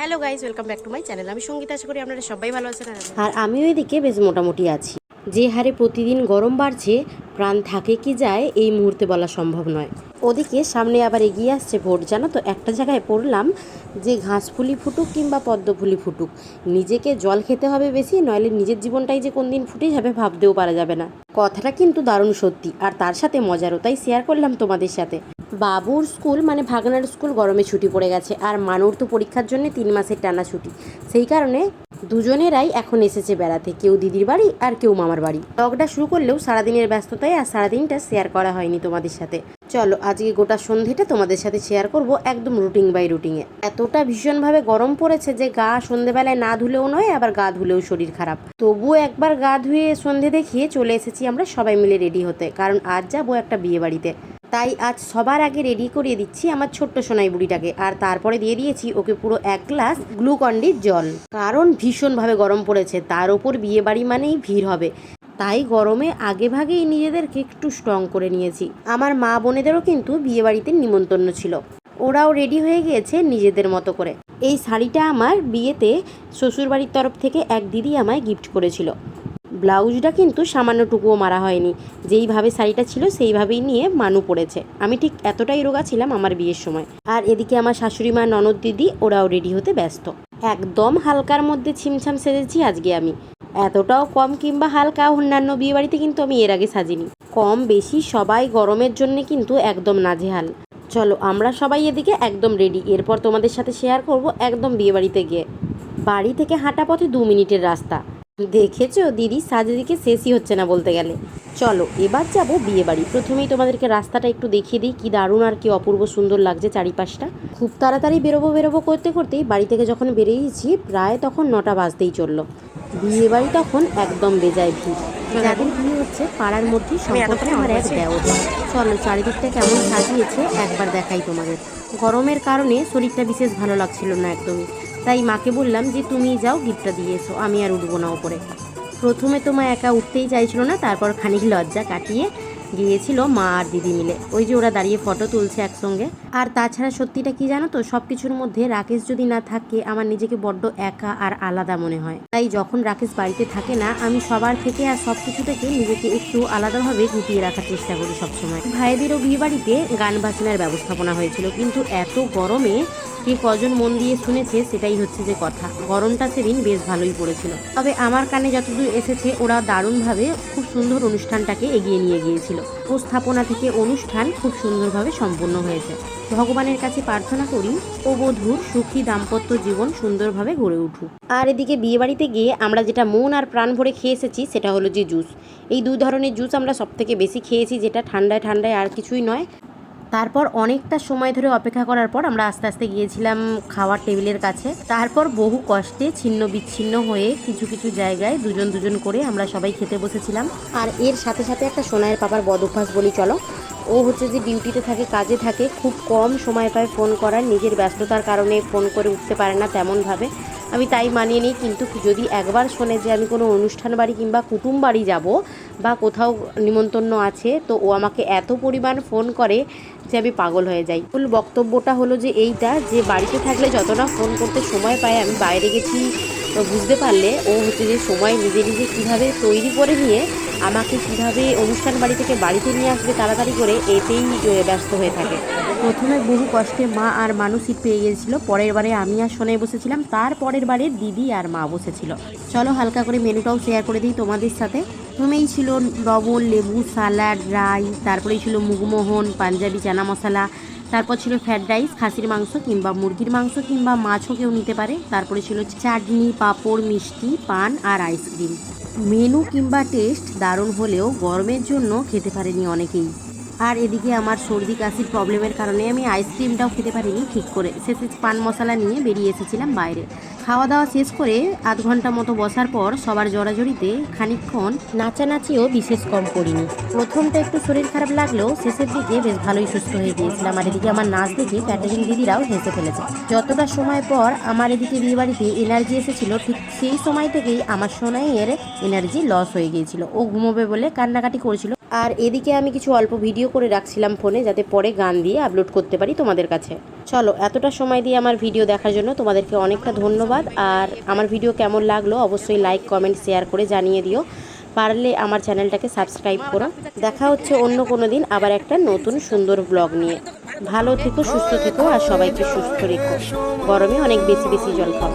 Hello guys welcome back to my channel. আমি সংগীত, আশা করি আপনারা সবাই ভালো আছেন আর আমি- আর আমিও এদিকে বেশ মোটামুটি আছি। যে হারে প্রতিদিন গরম বাড়ছে, প্রাণ থাকে কি যায়, এই মুহূর্তে বলা সম্ভব নয়। ওদিকে সামনে আবার এগিয়ে আসছে ভোট, জানো তো? একটা জায়গায় পড়লাম যে ঘাস ফুলি ফুটুক কিংবা পদ্ম ফুলি ফুটুক, নিজেকে জল খেতে হবে বেশি, নইলে নিজের জীবনটাই যে কোন দিন ফুটে যাবে ভাবতেও পারা যাবে না। কথাটা কিন্তু দারুণ সত্যি, আর তার সাথে মজারও, তাই শেয়ার করলাম তোমাদের সাথে। বাবুর স্কুল মানে ভাগনার স্কুল গরমে ছুটি পড়ে গেছে। আর মানুর তো পরীক্ষার জন্য তিন মাসের টানা ছুটি। সেই কারণে দুজনেরাই এখন এসেছে বেড়াতে। কেউ দিদির বাড়ি আর কেউ মামার বাড়ি। ব্লগটা শুরু করলেও সারাদিনের ব্যস্ততায় আর সারাদিনটা শেয়ার করা হয়নি তোমাদের সাথে। চলো, আজকে গোটা সন্ধেটা তোমাদের সাথে শেয়ার করব একদম রুটিন বাই রুটিনে। এতটা ভীষণভাবে গরম পড়েছে যে গা সন্ধেবেলায় না ধুলেও নয়, আবার গা ধুলেও শরীর খারাপ। তবুও একবার গা ধুয়ে সন্ধে দেখিয়ে চলে এসেছি আমরা সবাই মিলে রেডি হতে। কারণ আজ যাব একটা বিয়ে বাড়িতে। তাই আজ সবার আগে রেডি করিয়ে দিচ্ছি আমার ছোট্ট সোনাই বুড়িটাকে। আর তারপরে দিয়ে দিয়েছি ওকে পুরো এক গ্লাস গ্লুকন্ডির জল। কারণ ভীষণভাবে গরম পড়েছে, তার ওপর বিয়ে বাড়ি মানেই ভিড় হবে। তাই গরমে আগে ভাগেই নিজেদেরকে একটু স্ট্রং করে নিয়েছি। আমার মা বোনেদেরও কিন্তু বিয়ে বাড়িতে নিমন্ত্রণ ছিল। ওরাও রেডি হয়ে গিয়েছে নিজেদের মতো করে। এই শাড়িটা আমার বিয়েতে শ্বশুরবাড়ির তরফ থেকে এক দিদি আমায় গিফট করেছিল। ব্লাউজটা কিন্তু সামান্যটুকুও মারা হয়নি। যেইভাবে শাড়িটা ছিল সেইভাবেই নিয়ে মানু পড়েছে। আমি ঠিক এতটাই রোগা ছিলাম আমার বিয়ের সময়। আর এদিকে আমার শাশুড়ি মা, ননদ দিদি, ওরাও রেডি হতে ব্যস্ত। একদম হালকার মধ্যে ছিমছাম সেজেছি আজকে আমি। এতটাও কম কিংবা হালকা অন্যান্য বিয়ে বাড়িতে কিন্তু আমি এর আগে সাজিনি। কম বেশি সবাই গরমের জন্য কিন্তু একদম নাজেহাল। চলো আমরা সবাই এদিকে একদম রেডি এরপর তোমাদের সাথে শেয়ার করব একদম বিয়ে বাড়িতে গিয়ে। বাড়ি থেকে হাঁটা পথে দু মিনিটের রাস্তা। দেখেছ? দিদি সাজে দিকে শেষই হচ্ছে না বলতে গেলে। চলো এবার যাব বিয়ে বাড়ি প্রথমেই তোমাদেরকে রাস্তাটা একটু দেখিয়ে দিই কি দারুণ আর কি অপূর্ব সুন্দর লাগছে চারিপাশটা। খুব তাড়াতাড়ি বেরোবো বেরোবো করতে করতেই বাড়ি থেকে যখন বেরিয়েছি প্রায় তখন নটা বাজতেই চলল। বিয়ে বাড়ি তখন একদম বেজায় ভিড়। যাদের বিয়ে হচ্ছে পাড়ার মধ্যেই সম্পর্কে আমার এক দেওয়া চলো চারিদিকটা কেমন সাজিয়েছে একবার দেখাই তোমাদের। গরমের কারণে শরীরটা বিশেষ ভালো লাগছিল না একদমই। তাই মাকে বললাম যে তুমি যাও গিফটটা দিয়ে এসো, আমি আর উঠবো না ওপরে। প্রথমে তো মা একা উঠতেই চাইছিল না, তারপর খানিক লজ্জা কাটিয়ে গিয়েছিল মা আর দিদি মিলে। ওই যে ওরা দাঁড়িয়ে ফটো তুলছে একসঙ্গে। আর তাছাড়া সত্যিটা কি জানো তো? সব কিছুর মধ্যে রাকেশ যদি না থাকে, আমার নিজেকে বড্ড একা আর আলাদা মনে হয়। তাই যখন রাকেশ বাড়িতে থাকে না, আমি সবার থেকে আর সব কিছু থেকে নিজেকে একটু আলাদাভাবে গুটিয়ে রাখার চেষ্টা করি সবসময়। ভাইদেরও বিয়ে বাড়িতে গান বাজনার ব্যবস্থাপনা হয়েছিল। কিন্তু এত গরমে কে কজন মন দিয়ে শুনেছে সেটাই হচ্ছে যে কথা। গরমটা সেদিন বেশ ভালোই পড়েছিল। তবে আমার কানে যতদূর এসেছে, ওরা দারুণভাবে খুব সুন্দর অনুষ্ঠানটাকে এগিয়ে নিয়ে গিয়েছিল। উপস্থাপনা থেকে অনুষ্ঠান খুব সুন্দরভাবে সম্পন্ন হয়েছে। ভগবানের কাছে প্রার্থনা করি, ও বধূর সুখী দাম্পত্য জীবন সুন্দরভাবে গড়ে উঠুক। আর এদিকে বিয়েবাড়িতে গিয়ে আমরা যেটা মন আর প্রাণ ভরে খেয়ে এসেছি, সেটা হলো যে জুস। এই দু ধরনের জুস আমরা সবথেকে বেশি খেয়েছি, যেটা ঠান্ডায় ঠান্ডায় আর কিছুই নয় তারপর অনেকটা সময় ধরে অপেক্ষা করার পর আমরা আস্তে আস্তে গিয়েছিলাম খাওয়ার টেবিলের কাছে। তারপর বহু কষ্টে ছিন্ন বিচ্ছিন্ন হয়ে কিছু কিছু জায়গায় দুজন দুজন করে আমরা সবাই খেতে বসেছিলাম। আর এর সাথে সাথে একটা সোনায়ের পাপার বদ অভ্যাস বলি, চলো। ও হচ্ছে যে ডিউটিতে থাকে, কাজে থাকে, খুব কম সময় পায় ফোন করার, নিজের ব্যস্ততার কারণে ফোন করে উঠতে পারে না তেমনভাবে। আমি তাই মানিয়ে নিই, কিন্তু যদি একবার শোনে যে আমি কোনো অনুষ্ঠান বাড়ি কিংবা কুটুম বাড়ি যাব বা কোথাও নিমন্ত্রণ আছে, তো ও আমাকে এত পরিমাণ ফোন করে যে আমি পাগল হয়ে যাই। ফুল বক্তব্যটা হলো যে এইটা, যে বাড়িতে থাকলে যত না ফোন করতে সময় পায়, আমি বাইরে গেছি বুঝতে পারলে ও হচ্ছে যে সময় নিজে নিজে কীভাবে তৈরি করে নিয়ে আমাকে কীভাবে অনুষ্ঠান বাড়ি থেকে বাড়িতে নিয়ে আসবে তাড়াতাড়ি করে এতেই ব্যস্ত হয়ে থাকে। প্রথমে বহু কষ্টে মা আর মানুষ সিট পেয়ে গিয়েছিল, পরের বারে আমি আর শোনায় বসেছিলাম, তার পরের বারে দিদি আর মা বসেছিল। চলো হালকা করে মেনুটাও শেয়ার করে দিই তোমাদের সাথে। প্রথমেই ছিল লবণ, লেবু, সালাড, রাই, তারপরেই ছিল মুগমোহন, পাঞ্জাবি, চানা মশলা, তারপর ছিল ফ্রাইড রাইস খাসির মাংস কিংবা মুরগির মাংস কিংবা মাছও কেউ নিতে পারে। তারপরে ছিল চাটনি, পাঁপড়, মিষ্টি, পান আর আইসক্রিম মেনু কিংবা টেস্ট দারুণ হলেও গরমের জন্য খেতে পারেনি অনেকেই। আর এদিকে আমার সর্দি কাশির প্রবলেমের কারণে আমি আইসক্রিমটাও খেতে পারিনি ঠিক করে। শেষে পান মশলা নিয়ে বেরিয়ে এসেছিলাম বাইরে। খাওয়া দাওয়া শেষ করে আধ ঘণ্টা মতো বসার পর সবার জড়াজড়িতে খানিকক্ষণ নাচানাচিও বিশেষ কম করিনি। প্রথমটা একটু শরীর খারাপ লাগলেও শেষের দিকে বেশ ভালোই সুস্থ হয়ে গিয়েছিলাম। আর এদিকে আমার নাচ দেখে ক্যাটারিং দিদিরাও হেসে ফেলেছে। যতটা সময় পর আমার এদিকে বিয়ে বাড়িতে এনার্জি এসেছিল, ঠিক সেই সময় থেকেই আমার সোনাইয়ের এনার্জি লস হয়ে গিয়েছিল। ও ঘুমোবে বলে কান্নাকাটি করেছিল। আর এদিকে আমি কিছু অল্প ভিডিও করে রাখছিলাম ফোনে যাতে পরে গান দিয়ে আপলোড করতে পারি তোমাদের কাছে। চলো, এতটা সময় দিয়ে আমার ভিডিও দেখার জন্য তোমাদেরকে অনেকটা ধন্যবাদ। আর আমার ভিডিও কেমন লাগল অবশ্যই লাইক কমেন্ট শেয়ার করে জানিয়ে দিও। পারলে আমার চ্যানেলটাকে সাবস্ক্রাইব করো। দেখা হচ্ছে অন্য কোনো দিন আবার একটা নতুন সুন্দর ব্লগ নিয়ে। ভালো থেকো, সুস্থ থেকো আর সবাইকে সুস্থ রেখো। গরমে অনেক বেশি বেশি জল খাও।